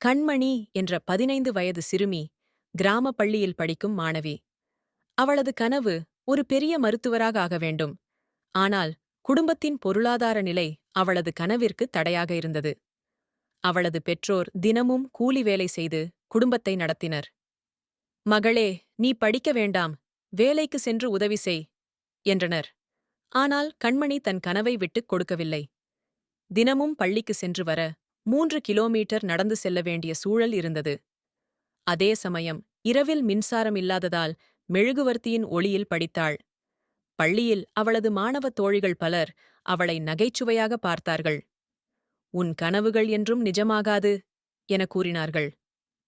கண்மணி என்ற பதினைந்து வயது சிறுமி கிராம பள்ளியில் படிக்கும் மாணவி. அவளது கனவு ஒரு பெரிய மருத்துவராக ஆக வேண்டும். ஆனால் குடும்பத்தின் பொருளாதார நிலை அவளது கனவிற்கு தடையாக இருந்தது. அவளது பெற்றோர் தினமும் கூலி வேலை செய்து குடும்பத்தை நடத்தினர். மகளே நீ படிக்க வேண்டாம் வேலைக்கு சென்று உதவி செய் என்றனர். ஆனால் கண்மணி தன் கனவை விட்டுக் கொடுக்கவில்லை. தினமும் பள்ளிக்கு சென்று வர மூன்று கிலோமீட்டர் நடந்து செல்ல வேண்டிய சூழல் இருந்தது. அதே சமயம் இரவில் மின்சாரம் இல்லாததால் மெழுகுவர்த்தியின் ஒளியில் படித்தாள். பள்ளியில் அவளது மாணவ தோழிகள் பலர் அவளை நகைச்சுவையாக பார்த்தார்கள். உன் கனவுகள் என்றும் நிஜமாகாது என கூறினார்கள்.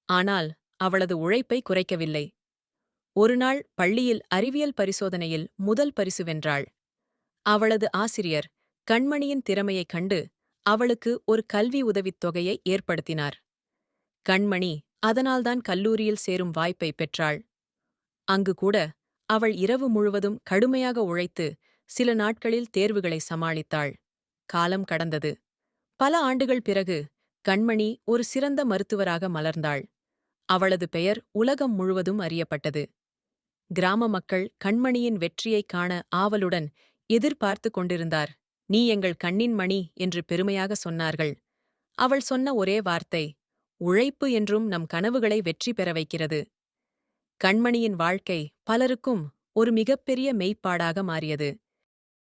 ஆனால் அவளது உழைப்பை குறைக்கவில்லை. ஒருநாள் பள்ளியில் அறிவியல் பரிசோதனையில் முதல் பரிசு வென்றாள். அவளது ஆசிரியர் கண்மணியின் திறமையைக் கண்டு அவளுக்கு ஒரு கல்வி உதவித் தொகையை ஏற்படுத்தினார். கண்மணி அதனால்தான் கல்லூரியில் சேரும் வாய்ப்பை பெற்றாள். அங்கு கூட அவள் இரவு முழுவதும் கடுமையாக உழைத்து சில நாட்களில் தேர்வுகளை சமாளித்தாள். காலம் கடந்தது. பல ஆண்டுகள் பிறகு கண்மணி ஒரு சிறந்த மருத்துவராக மலர்ந்தாள். அவளது பெயர் உலகம் முழுவதும் அறியப்பட்டது. கிராம மக்கள் கண்மணியின் வெற்றியைக் காண ஆவலுடன் எதிர்பார்த்து கொண்டிருந்தார். நீ எங்கள் கண்ணின் மணி என்று பெருமையாக சொன்னார்கள். அவள் சொன்ன ஒரே வார்த்தை உழைப்பு என்றும் நம் கனவுகளை வெற்றி பெற வைக்கிறது. கண்மணியின் வாழ்க்கை பலருக்கும் ஒரு மிகப்பெரிய மெய்ப்பாடாக மாறியது.